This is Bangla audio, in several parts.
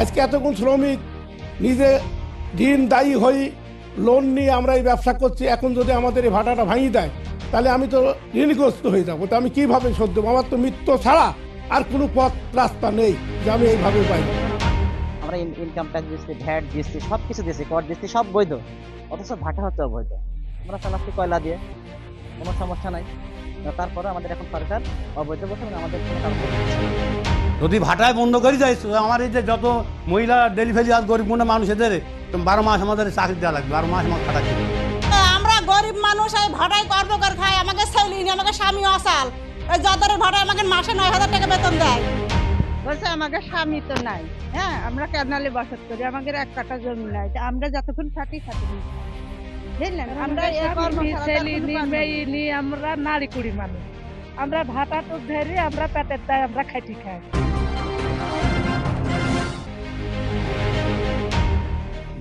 আজকে এতক্ষণ শ্রমিক নিজে ঋণ দায়ী হই লোন নিয়ে আমরা এই ব্যবসা করছি, এখন যদি আমাদের এই ভাড়াটা ভাঙিয়ে দেয়, তাহলে আমি তো ঋণগ্রস্ত হয়ে যাব। তো আমি কীভাবে শোধ দেবো? আমার তো মৃত্যু ছাড়া আর কোনো পথ, রাস্তা নেই যে আমি এইভাবে পাই। আমরা ইনকাম ট্যাক্স দিচ্ছি ভ্যাট দিচ্ছি সব কিছু দিচ্ছি, কর দিচ্ছি, সব বৈধ। অথচ ভাটা হচ্ছে অবৈধ। আমরা চালাচ্ছি কয়লা দিয়ে, কোনো সমস্যা নাই। তারপরে আমাদের এখন সরকার অবৈধ বসে আমাদের কোনো। যদি ভাটায় বন্ধ করে যায় আমার এই যে যত মহিলা ডেলিভারি আর গরিব গুণা মানুষ এদের বারো মাস আমাদের চাকরি দেওয়া লাগবে বারো মাস আমার খাটাচ্ছি আমরা গরিব মানুষ এই ভাড়ায় কর্ম করে খাই আমাকে ছেলে নেই আমাকে স্বামী অসাল। এই যাদের ভাড়া আমাকে মাসে নয় হাজার টাকা বেতন দেয়। বলছে আমাকে স্বামী তো নাই। হ্যাঁ আমরা ক্যানালে বসত করি আমাদের এক কাটা জমি নাই আমরা যতক্ষণ থাকি থাকি বুঝলেন? আমরা। আমরা নারী কুড়ি মানুষ। আমরা ভাতা তো ধরে আমরা পেটের দায় আমরা খাইটি খাই।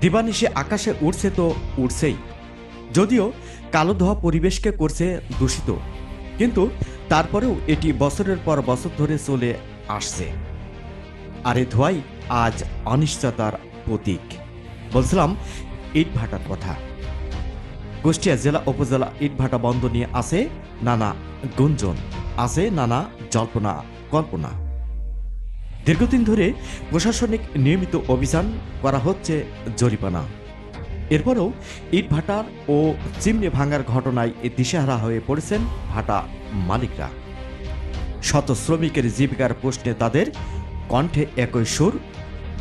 দিবানিশে আকাশে উড়ছে তো উড়ছেই। যদিও কালো ধোয়া পরিবেশকে করছে দূষিত, কিন্তু তারপরেও এটি বছরের পর বছর ধরে চলে আসছে। আর এ ধোয়াই আজ অনিশ্চয়তার প্রতীক। বলছিলাম, ইটভাটার কথা। কুষ্টিয়া জেলা উপজেলা ইটভাটা বন্ধ নিয়ে আছে নানা গুঞ্জন, আছে নানা জল্পনা, কল্পনা। দীর্ঘদিন ধরে প্রশাসনিক নিয়মিত অভিযান করা হচ্ছে জরিমানা। এরপরও ইট ভাটার ও চিমনি ভাঙার ঘটনায় দিশেহারা হয়ে পড়েছেন ভাটা মালিকরা। শত শ্রমিকের জীবিকার প্রশ্নে তাদের কণ্ঠে একই সুর,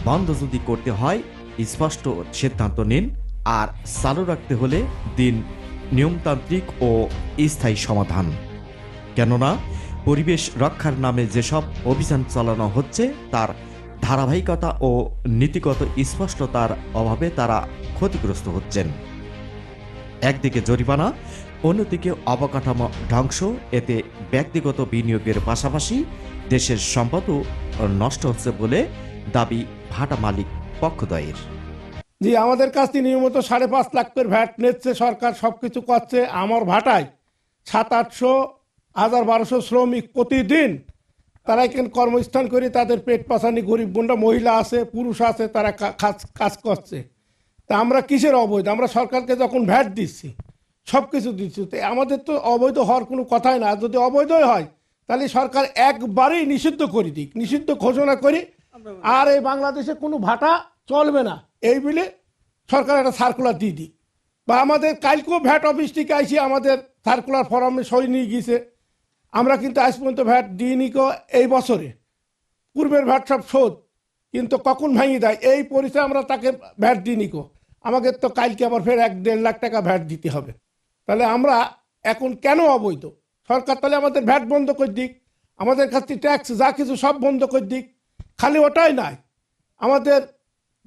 বন্ধ যদি করতে হয়, স্পষ্ট সিদ্ধান্ত নিন, আর চালু রাখতে হলে দিন নিয়মতান্ত্রিক ও স্থায়ী সমাধান। কেননা পরিবেশ রক্ষার নামে যেসব অভিযান চালানো হচ্ছে, তার ধারাবাহিকতা ও নীতিগত স্পষ্টতার অভাবে তারা ক্ষতিগ্রস্ত হচ্ছেন। একদিকে জরিমানা, অন্যদিকে অবকাঠামো ধ্বংস, এতে ব্যক্তিগত বিনিয়োগের পাশাপাশি দেশের সম্পদও নষ্ট হচ্ছে বলে দাবি ভাটা মালিক পক্ষদ্বয়ের যে আমাদের কাছ থেকে নিয়মিত সাড়ে পাঁচ লাখ করে ভ্যাট নিচ্ছে, সরকার সব কিছু করছে, আমার ভাটায় সাত আটশো হাজার বারোশো শ্রমিক প্রতিদিন তারা এখানে কর্মস্থান করে তাদের পেট পাশানি গরিব গুন্ডা, মহিলা আছে, পুরুষ আছে, তারা কাজ কাজ করছে। তা আমরা কিসের অবৈধ? আমরা সরকারকে যখন ভ্যাট দিচ্ছি সব কিছু দিচ্ছি, তো আমাদের তো অবৈধ হওয়ার কোনো কথাই না। যদি অবৈধই হয়, তাহলে সরকার একবারেই নিষিদ্ধ করে দিক, নিষিদ্ধ ঘোষণা করি আর এই বাংলাদেশে কোনো ভাটা চলবে না। এই বলে সরকার একটা সার্কুলার দিয়ে দিক। বা আমাদের কালকেও ভ্যাট অফিস থেকে আইসি, আমাদের সার্কুলার ফরমে সই নিয়ে গিয়েছে। আমরা কিন্তু আজ পর্যন্ত ভ্যাট দিইনি এই বছরে। পূর্বের ভ্যাট সব শোধ, কিন্তু কখন ভাঙি দেয়? এই পরিচয় আমরা তাকে ভ্যাট দিইনি আমাকে তো কালকে আবার ফের এক দেড় লাখ টাকা ভ্যাট দিতে হবে। তাহলে আমরা এখন কেন অবৈধ? সরকার তাহলে আমাদের ভ্যাট বন্ধ করে দিক। আমাদের কাছ থেকে ট্যাক্স, যা কিছু সব বন্ধ করে দিক। খালি ওটাই নাই আমাদের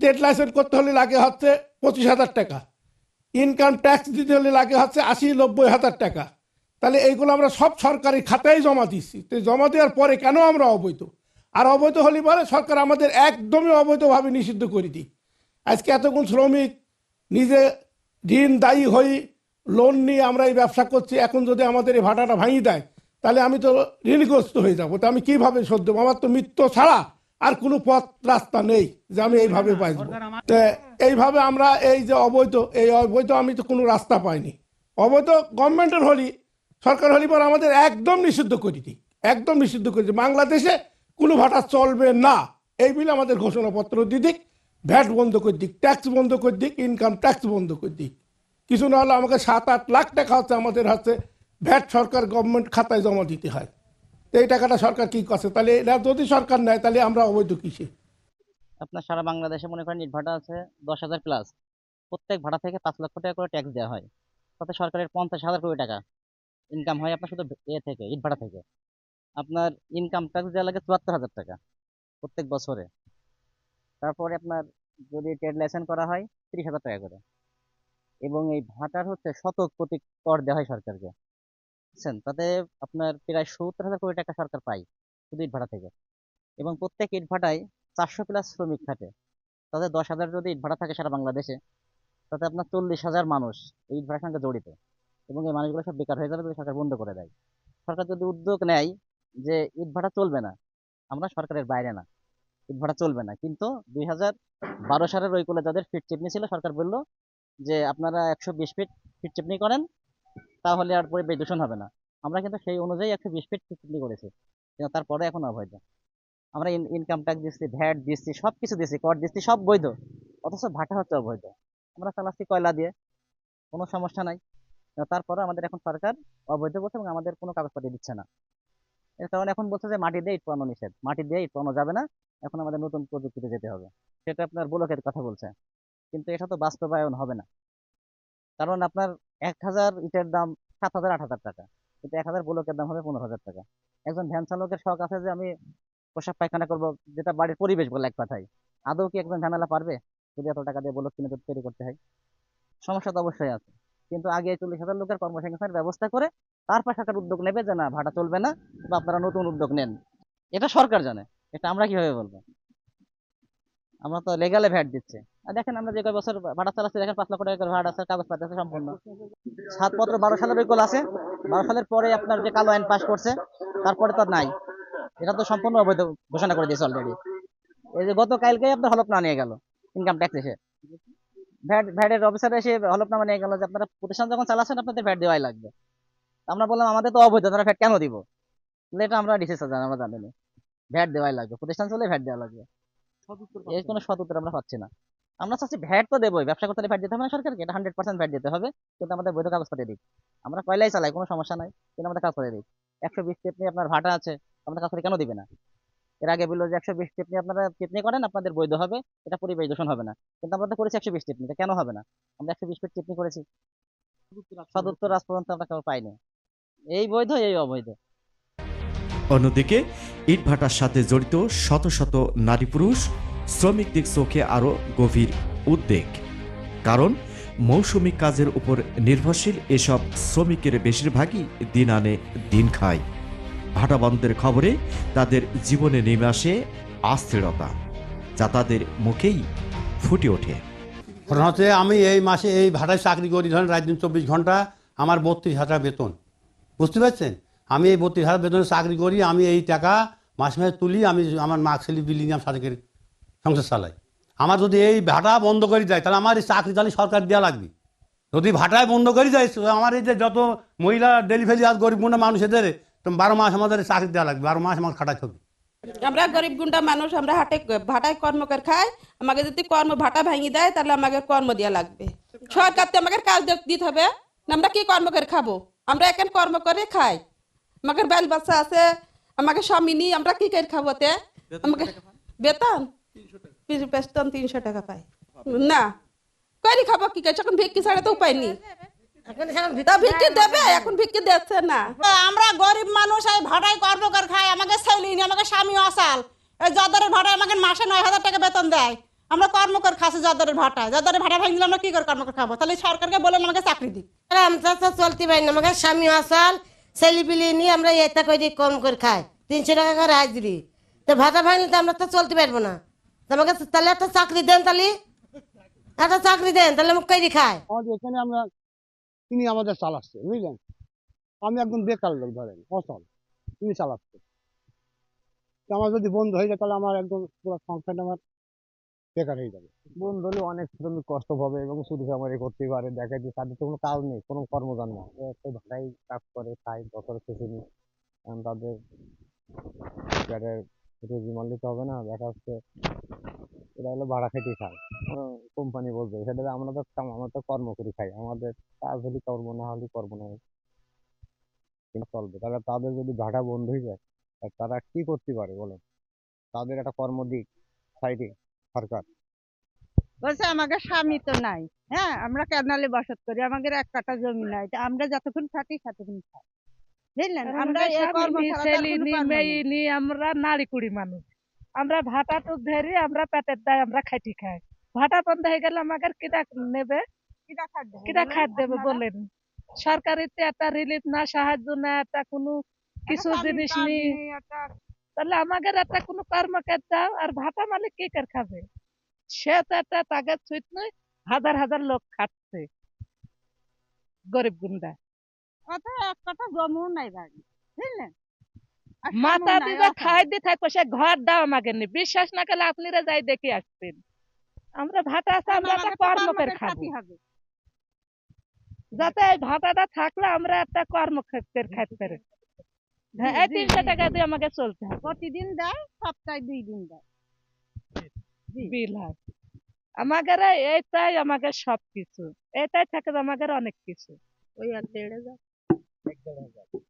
ট্রেড লাইসেন্স করতে হলে লাগে হচ্ছে পঁচিশ হাজার টাকা। ইনকাম ট্যাক্স দিতে হলে লাগে হচ্ছে আশি নব্বই হাজার টাকা। তাহলে এইগুলো আমরা সব সরকারি খাতায় জমা দিচ্ছি তো জমা দেওয়ার পরে কেন আমরা অবৈধ? আর অবৈধ হলে পরে সরকার আমাদের একদমই অবৈধভাবে নিষিদ্ধ করে দিই। আজকে এতক্ষণ শ্রমিক নিজে ঋণ দায়ী হই লোন নিয়ে আমরা এই ব্যবসা করছি এখন যদি আমাদের এই ভাড়াটা ভাঙিয়ে দেয় তাহলে আমি তো ঋণগ্রস্ত হয়ে যাব। তো আমি কীভাবে শোধ দেবো? আমার তো মৃত্যু ছাড়া আর কোনো পথ রাস্তা নেই যে আমি এইভাবে পাই তো এইভাবে আমরা এই যে অবৈধ এই অবৈধ আমি তো কোনো রাস্তা পাইনি। অবৈধ গভর্নমেন্টের হলি সরকার হলি পর আমাদের একদম নিষিদ্ধ করে দিই। একদম নিষিদ্ধ করে দিই। বাংলাদেশে কোনো ভাটা চলবে না। এই বিলে আমাদের ঘোষণাপত্র দিয়ে দিক। ভ্যাট বন্ধ করে দিক ট্যাক্স বন্ধ করে দিক ইনকাম ট্যাক্স বন্ধ করে দিক। কিছু না হলে আমাকে সাত আট লাখ টাকা হচ্ছে আমাদের হাতে। ভ্যাট সরকার গভর্নমেন্ট খাতায় জমা দিতে হয়। তো এই টাকাটা সরকার কি করছে? তাহলে এটা যদি সরকার নেয়, তাহলে আমরা অবৈধ কিসে? আপনার সারা বাংলাদেশে মনে করেন ভাটা আছে দশ হাজার প্লাস প্রত্যেক ভাড়া থেকে পাঁচ লক্ষ টাকা করে ট্যাক্স দেওয়া হয়। তাতে সরকারের পঞ্চাশ হাজার কোটি টাকা। ইনকাম হয় আপনার শুধু এ থেকে, ইট ভাড়া থেকে। আপনার ইনকাম ট্যাক্স দেওয়া লাগে চুয়াত্তর হাজার টাকা প্রত্যেক বছরে। তারপরে আপনার যদি ট্রেড লাইসেন্স করা হয় তিরিশ হাজার টাকা করে। এবং এই ভাটার হচ্ছে শতক প্রতি কর দেওয়া হয় সরকারকে। বুঝছেন? তাতে আপনার প্রায় সত্তর হাজার কোটি টাকা সরকার পায় শুধু ইট ভাড়া থেকে। এবং প্রত্যেক ইট ভাটায় চারশো প্লাস শ্রমিক খাটে তাতে দশ হাজার যদি ইট ভাড়া থাকে সারা বাংলাদেশে, তাতে আপনার চল্লিশ হাজার মানুষ এই ইট ভাড়ার সঙ্গে জড়িত। এবং এই মানুষগুলো সব বেকার হয়ে যাবে যদি সরকার বন্ধ করে দেয়। সরকার যদি উদ্যোগ নেয় যে ইট ভাড়া চলবে না, আমরা সরকারের বাইরে না। ইট ভাটা চলবে না। কিন্তু দুই হাজার বারো সালের ওই কোলে যাদের ফিট চিপনি ছিল, সরকার বলল যে, আপনারা একশো বিশ ফিট ফিট চিপনি করেন, তাহলে আর পরিবেশ দূষণ হবে না। আমরা কিন্তু সেই অনুযায়ী একশো বিশ ফিট ফিট চিপনি করেছি। কিন্তু তারপরে এখন অবৈধ। আমরা ইনকাম ট্যাক্স দিচ্ছি ভ্যাট দিচ্ছি সব কিছু দিচ্ছি কর দিচ্ছি, সব বৈধ। অথচ ভাটা হচ্ছে অবৈধ। আমরা চালাচ্ছি কয়লা দিয়ে। কোনো সমস্যা নাই। তারপরে আমাদের এখন সরকার অবৈধ বলছে এবং আমাদের কোনো কাগজপত্র দিচ্ছে না। এর কারণে এখন বলছে যে মাটি দিয়ে ইট পানো নিষেধ। মাটি দিয়ে ইট পানো যাবে না, এখন আমাদের নতুন প্রযুক্তিতে যেতে হবে। সেটা আপনার ব্লকের কথা বলছে, কিন্তু এটা তো বাস্তবায়ন হবে না। কারণ আপনার এক হাজার ইটের দাম সাত হাজার, আট হাজার টাকা, কিন্তু এক হাজার ব্লকের দাম হবে পনেরো হাজার টাকা। একজন ভ্যান চালকের শখ আছে যে আমি পোশাক পায়খানা করব, যেটা বাড়ির পরিবেশ বলে এক কথায়। আদৌ কি একজন ভ্যানালা পারবে? যদি এত টাকা দিয়ে ব্লক কিনে তৈরি করতে হয়। সমস্যা তো অবশ্যই আছে। কিন্তু আগে চল্লিশ হাজার লোকের কর্মসংস্থানের ব্যবস্থা করে তারপর সরকার উদ্যোগ নেবে যে, না, ভাড়া চলবে না বা আপনারা নতুন উদ্যোগ নেন। এটা সরকার জানে। এটা আমরা কীভাবে বলব? আমরা তো লেগালে ভ্যাট দিচ্ছে। আর দেখেন আমরা যে কয় বছর ভাড়া চালাচ্ছি, দেখেন পাঁচ লক্ষ টাকা ভাড়া আছে কাগজপত্র আছে, সম্পূর্ণ। সাতপত্র বারো সালের ওই কল আছে। বারো সালের পরে আপনার যে কালো আইন পাস করছে, তারপরে তো নাই। এটা তো সম্পূর্ণ অবৈধ ঘোষণা করে দিয়েছে অলরেডি এই যে গতকালকেই আপনার হলফনামা নিয়ে গেল ইনকাম ট্যাক্স এসে। ভ্যাট ভ্যাটের অফিসার এসে হলফনামা নিয়ে গেল যে আপনারা প্রতিষ্ঠান যখন চালাচ্ছেন আপনাদের ভ্যাট দেওয়াই লাগবে। আমরা বললাম আমাদের তো অবৈধ তারা ভ্যাট কেন দিব? এটা আমরা ডিসিস জানি আমরা জানি না। ভ্যাট দেওয়াই লাগবে প্রতিষ্ঠান চলে ভ্যাট দেওয়া লাগবে। এর কোনো সৎ উত্তর আমরা পাচ্ছি না। আমরা চাচ্ছি ভ্যাট তো দেবোই ব্যবসা করতে ভ্যাট দিতে হবে না সরকারকে এটা হান্ড্রেড পার্সেন্ট ভ্যাট দিতে হবে কিন্তু আমাদের বৈধ কাগজ কাগজপত্র দিক আমরা কয়লাই চালাই কোনো সমস্যা নাই কিন্তু আমাদের কাজ করে দিক একশো বিশ টেপনি আপনার ভাটা আছে আমাদের কাজ করে কেন দিবে না? এর আগে বলল যে একশো বিশ টেপনি আপনারা টেপনি করেন, আপনাদের বৈধ হবে, এটা পরিবেশ দূষণ হবে না। কিন্তু আমরা তো করেছি একশো বিশ টেপনি কেন হবে না? আমরা একশো বিশ ফিট টেপনি করেছি। সদুত্তর আজ পর্যন্ত আমরা কেউ পাইনি। এই বৈধ, এই অবৈধ। অন্যদিকে, ইটভাটার সাথে জড়িত শত শত নারী পুরুষ শ্রমিকদের চোখে আরও গভীর উদ্বেগ। কারণ, মৌসুমি কাজের উপর নির্ভরশীল এসব শ্রমিকের বেশিরভাগই দিন আনে দিন খায়। ভাটা বন্ধের খবরে তাদের জীবনে নেমে আসে অস্থিরতা, যা তাদের মুখেই ফুটে ওঠে। ঘটনা হচ্ছে, আমি এই মাসে এই ভাড়ায় চাকরি করি, ধরেন রাত দিন চব্বিশ ঘণ্টা, আমার বত্রিশ হাজার বেতন। বুঝতে পারছেন? আমি এই বত্রিশ হাজার বেতনে চাকরি করি, আমি এই টাকা মাসে মাসে তুলি, আমি আমার মার্কশিলি বিল্ডিং আমি সার্টিফিকেট সংসার চালাই। আমার যদি এই ভাটা বন্ধ করে দেয় তাহলে আমার এই চাকরি তাহলে সরকার দেওয়া লাগবে। যদি ভাটায় বন্ধ করে দেয় আমার এই যে যত মহিলা ডেলিভারি আজ গরিব মানুষ এদের তো বারো মাস আমাদের চাকরি দেওয়া লাগবে বারো মাস আমার খাটাতে হবে। আমরা গরিব গুন্ডা মানুষ আমরা হাটে ভাটায় কর্ম করে খাই। আমাকে যদি কর্ম ভাটা ভাঙি দেয় তাহলে আমাকে কর্ম দেওয়া লাগবে। সরকার তো আমাকে কাজ দিতে হবে। না আমরা কি কর্ম করে খাব? আমরা এখন কর্ম করে খাই। আমাকে বাল বাচ্চা আছে আমাকে স্বামী নি আমরা কি করে খাব তে? আমাকে বেতন? বেতন তিনশো টাকা পাই না। করি খাব কি করে? এখন ভিক্ষি ছাড়া তো উপায় নেই। তা ভিক্ষি দেবে এখন ভিক্ষি দিচ্ছে না। আমরা গরিব মানুষ এই ভাড়ায় কর্ম করে খাই আমাকে আমাকে স্বামী অসাল। এই যদরের ভাড়ায় আমাকে মাসে নয় হাজার টাকা বেতন দেয়। আমরা কর্ম করে খাচ্ছি যদরের ভাটায় যদরের ভাড়া ভাঙলে আমরা কি করে কর্ম খাব? তাহলে সরকারকে বলেন আমাকে চাকরি দিক। আমরা তো চলতে পারি না আমাকে স্বামী আসাল ছেলে পিলি নিয়ে আমরা এটা করে কম করে খাই। তিনশো টাকা করে হাজিরি তো ভাতা ভাঙলে তো আমরা তো চলতে পারব না। তো আমাকে তাহলে একটা চাকরি দেন তাহলে। একটা চাকরি দেন তাহলে আমাকে করি খায়। এখানে আমরা তিনি আমাদের চালাচ্ছে, বুঝলেন? আমি একদম বেকার লোক, ধরেন অসল তিনি চালাচ্ছে। আমার যদি বন্ধ হয়ে যায়, তাহলে আমার একদম পুরো সংসারটা আমার বেকার হয়ে যাবে। বন্ধ হলে অনেক শ্রমিক কষ্ট পাবে এবং শুধু খামারি করতে পারে। দেখা যায় তাদের তো কোনো কাজ নেই, কোনো কর্মকাণ্ড না একটা ভাড়াই কাজ করে, খায়, বছর শেষে নিই কারণ তাদের রুজি মাল দিতে হবে না। দেখা যাচ্ছে এরা হলো ভাড়া খেটেই খায় কোম্পানি বলবে সেটা আমরা তো কাম- আমরা তো কর্ম করি খাই আমাদের কাজ হলে কর্ম না হলে কর্ম না। কিন্তু চলবে তাহলে তাদের যদি ভাড়া বন্ধ হয়ে যায় তা তারা কি করতে পারে বলেন? তাদের একটা কর্ম দিক সাইডে সরকার। বলছে আমাকে স্বামী তো নাই হ্যাঁ আমরা কেনালে বসত করি আমাদের এক কাটা জমি নাই তা আমরা যতক্ষণ থাকি ততক্ষণ খাই। বুঝলেন? আমরা আমরা নারী কুড়ি মানুষ। আমরা ভাটা তো ধরি আমরা পেটের দায় আমরা খাইটি খাই। ভাটা বন্ধ হয়ে গেলে আমাকে কিটা নেবে? কিটা খাট দেবে বলেন। আপনারা? সরকারিতে একটা রিলিফ না সাহায্য না একটা কোনো কিছু জিনিস নেই। তাহলে আমাদের একটা কোনো কর্ম করতে দাও আর ভাটা মালিক কি কার খাবে? সে তো একটা তাগের ছুট নয় হাজার হাজার লোক খাচ্ছে। গরিব গুন্ডা। অত এক কাটা জমিও নাই বাড়ি বুঝলেন? মাথা সামনে দিবে খাই দিয়ে থাকব সে ঘর দাও আমাকে নি। বিশ্বাস না করলে আপনারা যাই দেখে আসবেন আমরা আছে আমরা একটা কর্মকের খাব। যাতে এই ভাটাটা থাকলে আমরা একটা কর্ম খাইতে পারি হ্যাঁ এই তিনশো টাকা দিয়ে আমাকে চলতে হবে। প্রতিদিন দেয় সপ্তাহে দুই দিন দেয় বিল হয় আমাদের এইটাই আমাদের সব কিছু এটাই থাকে আমাদের অনেক কিছু। ওই আর দেড় হাজার।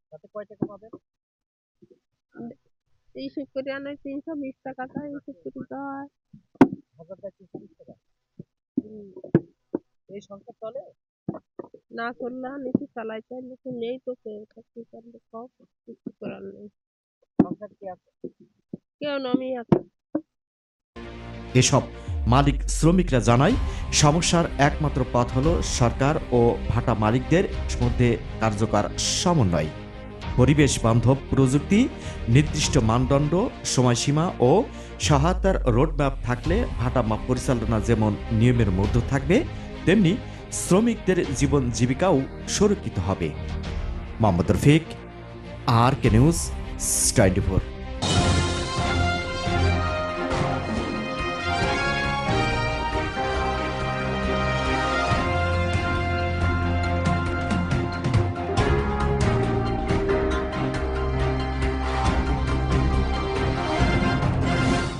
তাতে কয় টাকা পাবেন এইসব করে আনে তিনশো বিশ টাকা দেয় এইসব করে তিনশো বিশ টাকা? এই সংসার চলে? না করলে নিচে চালাইতে লোক নেই তো কেউ কি করবে? কও কিছু করার নেই। সংসার কি আছে? কেউ নমি আছে। এসব মালিক শ্রমিকরা জানায় সমস্যার একমাত্র পথ হলো সরকার ও ভাটা মালিকদের মধ্যে কার্যকর সমন্বয়। পরিবেশ বান্ধব প্রযুক্তি, নির্দিষ্ট মানদণ্ড, সময়সীমা ও সহায়তার রোডম্যাপ থাকলে ভাটা মাপ পরিচালনা যেমন নিয়মের মধ্যে থাকবে, তেমনি শ্রমিকদের জীবন জীবিকাও সুরক্ষিত হবে। Mohammad Rafiq, R K news twenty